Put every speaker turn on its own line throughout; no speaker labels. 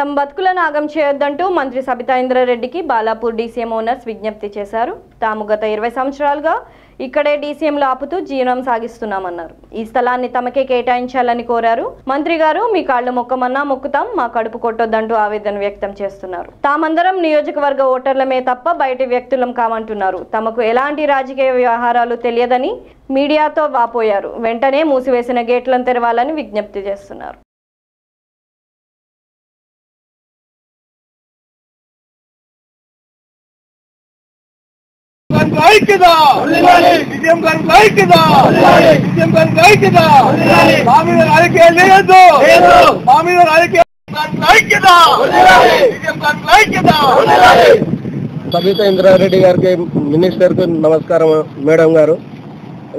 తమ బతుకులను ఆగం చేయొద్దంటూ మంత్రి సబితా ఇంద్రారెడ్డికి బాలాపూర్ డీసీఎం ఓనర్స్ విజ్ఞప్తి చేశారు. తాము గత ఇరవై సంవత్సరాలుగా ఇక్కడే డీసీఎంలో ఆపుతూ జీవనం సాగిస్తున్నామన్నారు. ఈ స్థలాన్ని తమకే కేటాయించాలని కోరారు. మంత్రి గారు మీ కాళ్ళు మొక్కమన్నా మొక్కుతాం మా కడుపు కొట్టొద్దంటూ ఆవేదన వ్యక్తం చేస్తున్నారు. తామందరం నియోజకవర్గ ఓటర్లమే తప్ప బయటి వ్యక్తులం కామంటున్నారు. తమకు ఎలాంటి రాజకీయ వ్యవహారాలు తెలియదని మీడియాతో వాపోయారు. వెంటనే మూసివేసిన గేట్లను తెరవాలని విజ్ఞప్తి చేస్తున్నారు.
గారికి ఐక్యత! విజయం గారికి ఐక్యత! విజయం గారికి ఐక్యత! మా మీద రాజకీయాలు చేయొద్దు మా మీద రాజకీయాలు
సబితా ఇంద్రారెడ్డి గారికి మినిస్టర్కు నమస్కారం మేడం గారు.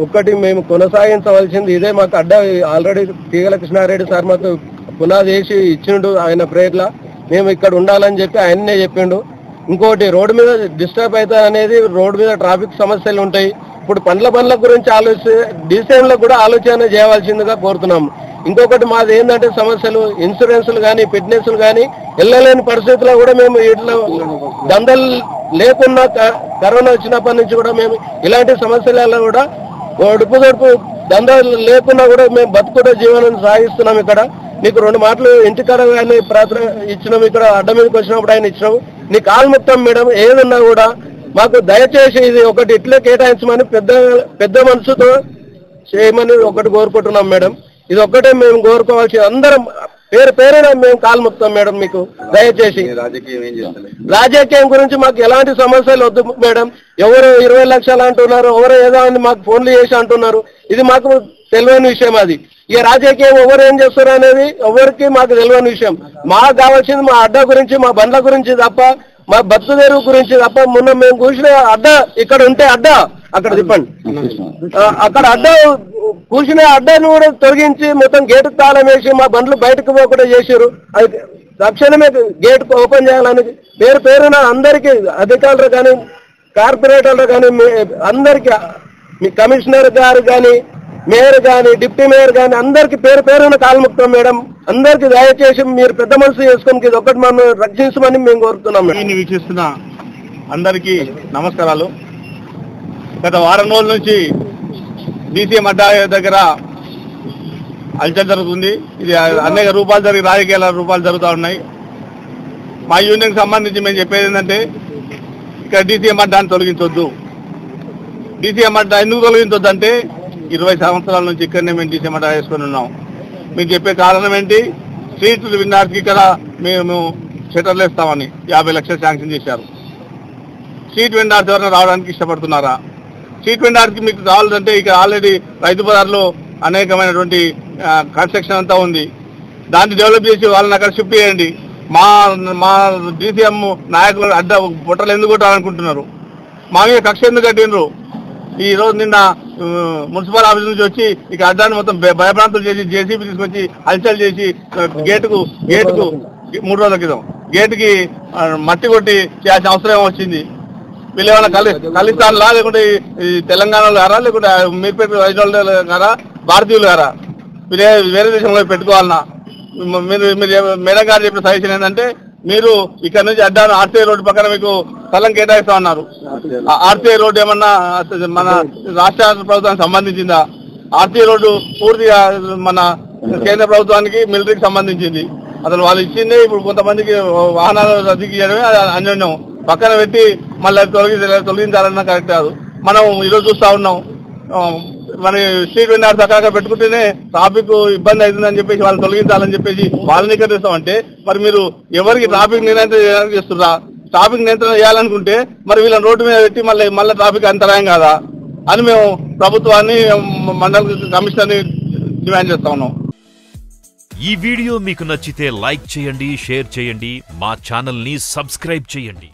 ఒక్కటి మేము కొనసాగించవలసింది ఇదే మాకు అడ్డ. ఆల్రెడీ తీగల కృష్ణారెడ్డి సార్ మాకు పునాది వేసి ఇచ్చిండు ఆయన ప్రేట్ల మేము ఇక్కడ ఉండాలని చెప్పి ఆయన్నే చెప్పిండు. ఇంకోటి రోడ్డు మీద డిస్టర్బ్ అవుతుంది అనేది రోడ్డు మీద ట్రాఫిక్ సమస్యలు ఉంటాయి. ఇప్పుడు పండ్ల బండ్ల గురించి ఆలోచి డిసైన్లో కూడా ఆలోచన చేయవలసిందిగా కోరుతున్నాం. ఇంకొకటి మాది ఏంటంటే సమస్యలు ఇన్సూరెన్స్లు కానీ ఫిట్నెస్లు కానీ వెళ్ళలేని పరిస్థితుల్లో కూడా మేము ఇట్లా దందలు లేకున్నా కరోనా వచ్చినప్పటి నుంచి కూడా మేము ఇలాంటి సమస్యలలో కూడా ఒడుపు దొడుపు దందాలు లేకున్నా కూడా మేము బతుకుట జీవనం సాగిస్తున్నాం ఇక్కడ. నీకు రెండు మాటలు ఇంటికాడ కానీ ప్రార్థన ఇచ్చినాం ఇక్కడ అడ్డ మీదకి వచ్చినప్పుడు ఆయన ఇచ్చినాం నీ కాలు మొత్తం మేడం ఏదున్నా కూడా మాకు దయచేసి ఇది ఒకటి ఇట్లే కేటాయించమని పెద్ద పెద్ద మనసుతో చేయమని ఒకటి కోరుకుంటున్నాం మేడం. ఇది ఒక్కటే మేము కోరుకోవాల్సి అందరం పేరు పేరున మేము కాలు మొత్తం మేడం మీకు దయచేసి.
రాజకీయం
గురించి మాకు ఎలాంటి సమస్యలు వద్దు మేడం. ఎవరు ఇరవై లక్షలు అంటున్నారు ఎవరు ఏదో అని మాకు ఫోన్లు చేసి అంటున్నారు. ఇది మాకు తెలియని విషయం అది. ఈ రాజకీయం ఎవరు ఏం చేస్తారు అనేది ఎవరికి మాకు తెలియని విషయం. మాకు కావాల్సింది మా అడ్డ గురించి మా బండ్ల గురించి తప్ప మా బతు తెరువు గురించి తప్ప మొన్న మేము కూర్చున్న అడ్డ ఇక్కడ ఉంటే అడ్డ. అక్కడ తిప్పండి. అక్కడ అడ్డ కూర్చునే అడ్డను కూడా తొలగించి మొత్తం గేటు తాళం వేసి మా బండ్లు బయటకు పోకుండా చేశారు. అది తక్షణమే గేట్ ఓపెన్ చేయాలని పేరు పేరున అందరికీ అధికారులు కానీ కార్పొరేటర్లు కానీ అందరికీ మీ కమిషనర్ గారు కానీ మేయర్ కానీ డిప్యూటీ మేయర్ కానీ అందరికి పేరు పేరున కాలముక్తం మేడం. అందరికి దయచేసి మీరు పెద్ద మనసు చేసుకుని ఇది ఒకటి మనం రక్షించమని మేము కోరుతున్నాం
దీన్ని వీక్షిస్తున్న అందరికీ నమస్కారాలు. గత వారం రోజుల నుంచి డీసీఎం అడ్డా దగ్గర అల్చల్ జరుగుతుంది. ఇది అనేక రూపాలు జరిగి రాజకీయాల రూపాలు జరుగుతూ ఉన్నాయి. మా యూనియన్కి సంబంధించి మేము చెప్పేది ఏంటంటే ఇక్కడ డీసీఎం అడ్డాన్ని తొలగించొద్దు. డీసీఎం అడ్డా ఎందుకు తొలగించొద్దు అంటే ఇరవై సంవత్సరాల నుంచి ఇక్కడనే మేము డీసీఎం అడ్డా వేసుకొని ఉన్నాం. మీరు చెప్పే కారణం ఏంటి? సీట్లు విన్నార్కి ఇక్కడ మేము షటర్లు వేస్తామని యాభై లక్షలు శాంక్షన్ చేశారు. సీట్ వెండార్స్ ఎవరైనా రావడానికి ఇష్టపడుతున్నారా? సీట్ వెండార్కి మీకు కావాలంటే ఇక ఆల్రెడీ రైతు బజార్లో అనేకమైనటువంటి కన్స్ట్రక్షన్ అంతా ఉంది. దాన్ని డెవలప్ చేసి వాళ్ళని అక్కడ షిఫ్ట్ చేయండి. మా మా డీసీఎం నాయకులు అడ్డ బుట్టలు ఎందుకు కొట్టాలనుకుంటున్నారు? మా మీద కక్ష ఎందుకు కట్టినరు ఈరోజు నిన్న మున్సిపల్ ఆఫీస్ నుంచి వచ్చి ఇక అడ్డాన్ని మొత్తం భయ- భయభ్రాంతులు చేసి జేసీబీ తీసుకొచ్చి హల్చల్ చేసి గేటుకు గేటుకు మూడు రోజుల క్రితం గేటుకి మట్టి కొట్టి చేయాల్సిన అవసరం వచ్చింది. వీళ్ళు కలి ఖలిస్తాన్ లా లేకుంటే ఈ- తెలంగాణలో గారా లేకుంటే మీర్పేట వైజాగ్ గారా భారతీయులు గారా? వేరే దేశంలో పెట్టుకోవాలన్నా. మీరు మీరు మేడం గారు చెప్పిన సజెషన్ ఏంటంటే మీరు ఇక్కడ నుంచి అడ్డాను ఆర్టీఐ రోడ్డు పక్కన మీకు స్థలం కేటాయిస్తా ఉన్నారు ఆ ఆర్టీఐ రోడ్డు ఏమన్నా మన రాష్ట్ర ప్రభుత్వానికి సంబంధించిందా? ఆర్టీఐ రోడ్డు పూర్తిగా మన కేంద్ర ప్రభుత్వానికి మిలిటరీకి సంబంధించింది. అసలు వాళ్ళు ఇచ్చిందే ఇప్పుడు కొంతమందికి వాహనాలు రద్దు చేయడమే అన్యోన్యం. పక్కన పెట్టి మళ్ళీ తొలగి తొలగించాలన్నా కరెక్ట్ కాదు. మనం ఈరోజు చూస్తా ఉన్నాం. మరి స్ట్రీట్ వెండర్ సకాగా పెట్టుకుంటేనే ట్రాఫిక్ ఇబ్బంది అవుతుందని చెప్పేసి వాళ్ళని తొలగించాలని చెప్పేసి వాళ్ళని కట్టిస్తామంటే మరి మీరు ఎవరికి ట్రాఫిక్ నియంత్రణ చేస్తున్నా ట్రాఫిక్ నియంత్రణ చేయాలనుకుంటే మరి వీళ్ళని రోడ్డు మీద పెట్టి మళ్ళీ మళ్ళీ ట్రాఫిక్ అంతరాయం కాదా? అని మేము ప్రభుత్వాన్ని మండల కమిషనర్ని డిమాండ్ చేస్తా ఉన్నాం.
ఈ వీడియో మీకు నచ్చితే లైక్ చేయండి షేర్ చేయండి మా ఛానల్ని సబ్స్క్రైబ్ చేయండి.